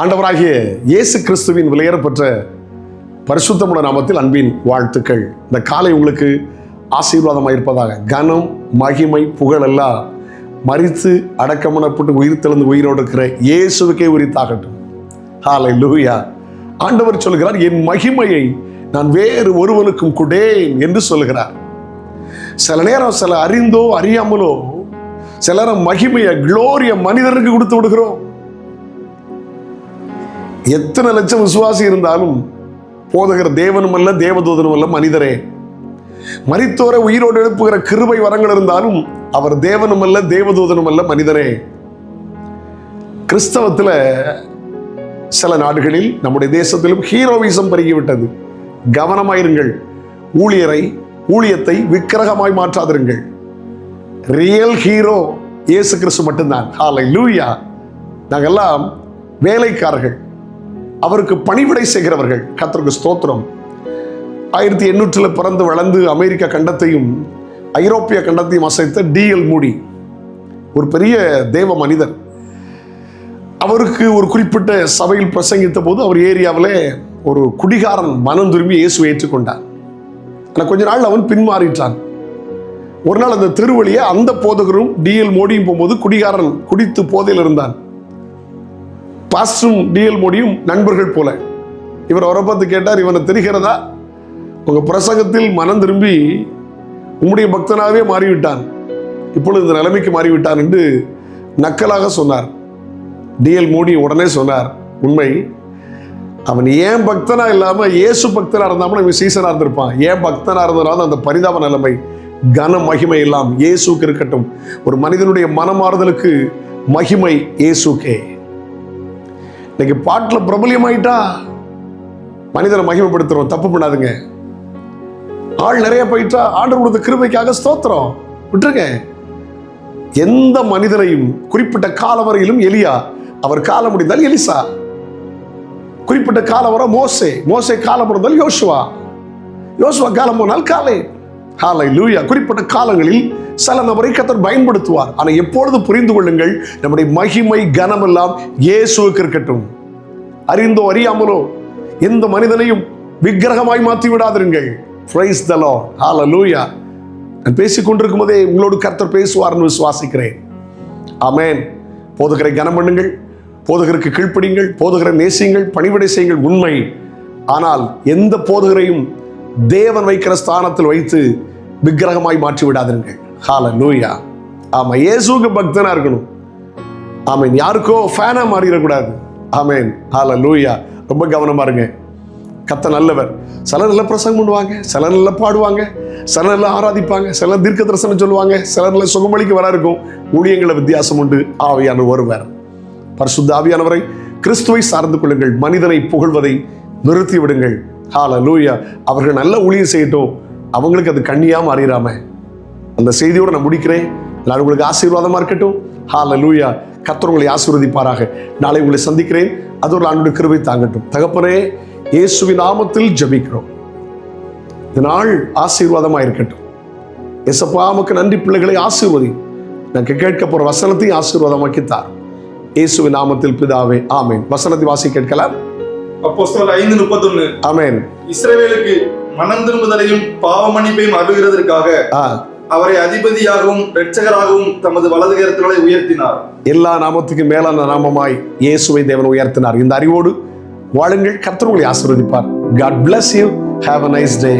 ஆண்டவராகிய இயேசு கிறிஸ்துவின் விலையேறப்பெற்ற பரிசுத்தமுட நாமத்தில் அன்பின் வாழ்த்துக்கள். இந்த காலை உங்களுக்கு ஆசீர்வாதமாக இருப்பதாக. கனம் மகிமை புகழ் எல்லாம் மறித்து அடக்கமனப்பட்டு உயிர் தெளிந்து உயிரோடு இருக்கிற இயேசுவுக்கே உரித்தாகட்டும். ஹாலை லூயா ஆண்டவர் சொல்கிறார் என் மகிமையை நான் வேறு ஒருவனுக்கும் கொடேன் என்று சொல்கிறார். சில நேரம் சில அறிந்தோ அறியாமலோ சில மகிமையை குளோரிய மனிதருக்கு கொடுத்து விடுகிறோம். எத்தனை லட்சம் விசுவாசி இருந்தாலும் போதகர் தேவனும் அல்ல தேவதூதனும் அல்ல மனிதரே. மரித்தோரை உயிரோடு எழுப்புகிற கிருபை வரங்கள் இருந்தாலும் அவர் தேவனும் அல்ல தேவதூதனும் அல்ல மனிதரே. கிறிஸ்தவத்தில் சில நாடுகளில் நம்முடைய தேசத்திலும் ஹீரோவிசம் பெருகிவிட்டது கவனமாயிருங்கள். ஊழியரை ஊழியத்தை விக்கிரகமாய் மாற்றாதிருங்கள். ரியல் ஹீரோ இயேசு கிறிஸ்து மட்டும்தான். ஹாலை லூயா நாங்கெல்லாம் வேலைக்காரர்கள். அவருக்கு பணிவிடை செய்கிறவர்கள். கத்தருக்கு ஸ்தோத்திரம். ஆயிரத்தி எண்ணூற்றில் பிறந்து வளர்ந்து அமெரிக்க கண்டத்தையும் ஐரோப்பிய கண்டத்தையும் அசைத்த டிஎல் மூடி ஒரு பெரிய தேவ மனிதர். அவருக்கு ஒரு குறிப்பிட்ட சபையில் பிரசங்கித்த போது அவர் ஏரியாவில் ஒரு குடிகாரன் மனம் திரும்பி இயேசுவை ஏற்றுக்கொண்டார். ஆனால் கொஞ்ச நாள் அவன் பின்மாறிட்டான். ஒரு நாள் அந்த திருவழியை அந்த போதகரும் டிஎல் மோடியும் போகும்போது குடிகாரன் குடித்து போதையில் இருந்தான். பாஸ்டும் டிஎல் மோடியும் நண்பர்கள் போல. இவர் அவரை பார்த்து கேட்டார் இவனை தெரிகிறதா? உங்கள் பிரசங்கத்தில் மனம் திரும்பி உம்முடைய பக்தனாகவே மாறிவிட்டான். இப்பொழுது இந்த நிலைமைக்கு மாறிவிட்டான் என்று நக்கலாக சொன்னார். டிஎல் மோடி உடனே சொன்னார் உண்மை அவன் ஏன் பக்தனா இல்லாமல் இயேசு பக்தனா இருந்தாமல் இவன் சீசனாக இருந்திருப்பான்? ஏன் பக்தனா இருந்தாலும் அந்த பரிதாப நிலைமை கன மகிமை எல்லாம் இயேசுக்கு இருக்கட்டும். ஒரு மனிதனுடைய மனமாறுதலுக்கு மகிமை இயேசுக்கே. இன்னைக்கு பாட்டில் பிரபலியமாயிட்டா? மனிதனை மகிமைப்படுத்துறோம் தப்பு பண்ணாதுங்க. ஆள் நிறைய போயிட்டா ஆண்டர் கொடுத்த கிருபைக்காக ஸ்தோத்திரம். விட்டுருங்க. எந்த மனிதனையும் குறிப்பிட்ட காலம் வரையிலும் எலியா அவர் காலம் முடிந்தால் எலிசா. குறிப்பிட்ட காலம் வர மோசே மோசே காலம் முடிந்தால் யோசுவா. யோசுவா காலம் போனால் காலே ஹாலை லூயா குறிப்பிட்ட காலங்களில் சில நபரை கத்தர் பயன்படுத்துவார். ஆனால் எப்பொழுது புரிந்து கொள்ளுங்கள் நம்முடைய மகிமை கனமெல்லாம் இயேசுவுக்கு இருக்கட்டும். அறிந்தோ அறியாமலோ எந்த மனிதனையும் விக்கிரகமாய் மாற்றி விடாதிருங்கள் பிரைஸ் த ஹால லூயா நான் பேசிக் கொண்டிருக்கும் போதே உங்களோடு கர்த்தர் பேசுவார்னு விசுவாசிக்கிறேன். அமேன் போதுகரை கனம் பண்ணுங்கள் போதகருக்கு கீழ்ப்படிங்கள் போதகரை நேசியுங்கள் பணிவிடை செய்யுங்கள் உண்மை. ஆனால் எந்த போதகரையும் தேவன் வைக்கிற ஸ்தானத்தில் வைத்து விக்கிரகமாய் மாற்றி விடாதுங்க ஹால லூயா ஆமா இயேசுக்கு பக்தனா இருக்கணும். ஆமீன். யாருக்கோ ஃபேனா மாறிடக்கூடாது. ஆமீன். ஹால லூயா ரொம்ப கவனமா இருங்க. கத்த நல்லவர். சில நல்ல பிரசங்கம் பண்ணுவாங்க சில நல்லா பாடுவாங்க சில நல்லா ஆராதிப்பாங்க சில தீர்க்க தரிசனம் சொல்லுவாங்க சில நல்ல சுகமளிக்கு வர இருக்கும் ஊழியங்களை வித்தியாசம் உண்டு. ஆவியான ஒருவர். பரிசுத்த ஆவியானவரை கிறிஸ்துவை சார்ந்து கொள்ளுங்கள். மனிதனை புகழ்வதை நிறுத்தி விடுங்கள் ஹால லூயா அவர்கள் நல்ல ஊழியம் செய்யட்டும். அவங்களுக்கு அது கண்ணியா மாறிடாம அந்த செய்தியோடு நான் முடிக்கிறேன். நான் உங்களுக்கு ஆசீர்வாதமா இருக்கட்டும். ஹால லூயா கத்தர் உங்களை ஆசீர்வதிப்பாராக. நாளை உங்களை சந்திக்கிறேன். அது ஒரு ஆண்டோட கிருபை தாங்கட்டும். தகப்பனே இயேசுவின் நாமத்தில் ஜெபிக்கிறோம். இந்த நாள் ஆசீர்வாதமாக இருக்கட்டும். எசப்பா நமக்கு நன்றி பிள்ளைகளை ஆசீர்வதி. நான் கேட்க போற வசனத்தையும் ஆசீர்வாதமாக்கி தார். இயேசுவின் நாமத்தில் பிதாவே ஆமேன். வசனத்தை வாசி கேட்கலாம். அப்போஸ்தலர் ஐந்து முப்பத்தொன்னு. ஆமேன். இஸ்ரவேலுக்கு மனம் திரும்புதலையும் பாவ மன்னிப்பையும் அருகிறதற்காக அவரை அதிபதியாகவும் இரட்சகராகவும் தமது வலது கரத்தினாலே உயர்த்தினார். எல்லா நாமத்துக்கும் மேலான நாமமாய் இயேசுவை தேவன் உயர்த்தினார். இந்த அறிவோடு வாழுங்கள். கர்த்தர் உங்களை ஆசீர்வதிப்பார். God bless you have a nice day